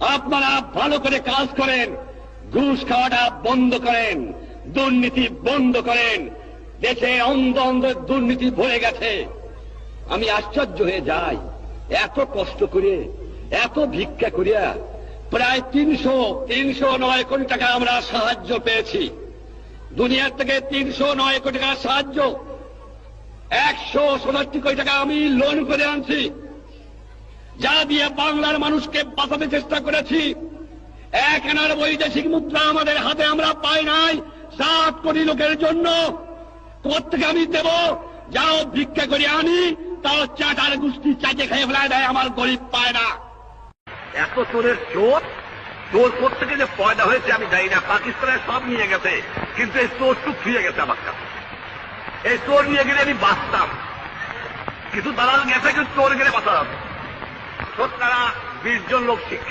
আপনারা ভালো করে কাজ করেন, ঘুষ খাওয়াটা বন্ধ করেন, দুর্নীতি বন্ধ করেন, দেশে অন্ধ অন্ধ দুর্নীতি ভরে গেছে। আমি আশ্চর্য হয়ে যাই, এত কষ্ট করে, এত ভিক্ষা করিয়া প্রায় তিনশো তিনশো নয় কোটি টাকা আমরা সাহায্য পেয়েছি। দুনিয়ার থেকে তিনশো নয় কোটি টাকা সাহায্য, একশো ষোলোটি কোটি টাকা আমি লোন করে আনছি। যা দিয়ে বাংলার মানুষকে বাঁচাতে চেষ্টা করেছি, এক আনার বৈদেশিক মুদ্রা আমাদের হাতে আমরা পাই নাই। সাত কোটি লোকের জন্য থেকে আমি দেব? যাও ভিক্ষা করে আনি, তাও চাটার গোষ্ঠী চাটে খেয়ে ফেলায় দেয়, আমার গরিব পায় না। এত চোরের চোর? চোর থেকে যে পয়দা হয়েছে আমি জানি না পাকিস্তানে সব নিয়ে গেছে, কিন্তু এই চোরটুক ফিরে গেছে আমার কাছে। এই চোর নিয়ে গেলে আমি বাঁচতাম কিছু দালাল গেছে, কিন্তু চোর গেলে বাঁচা যাবে। বিশ জন লোক শিক্ষিত।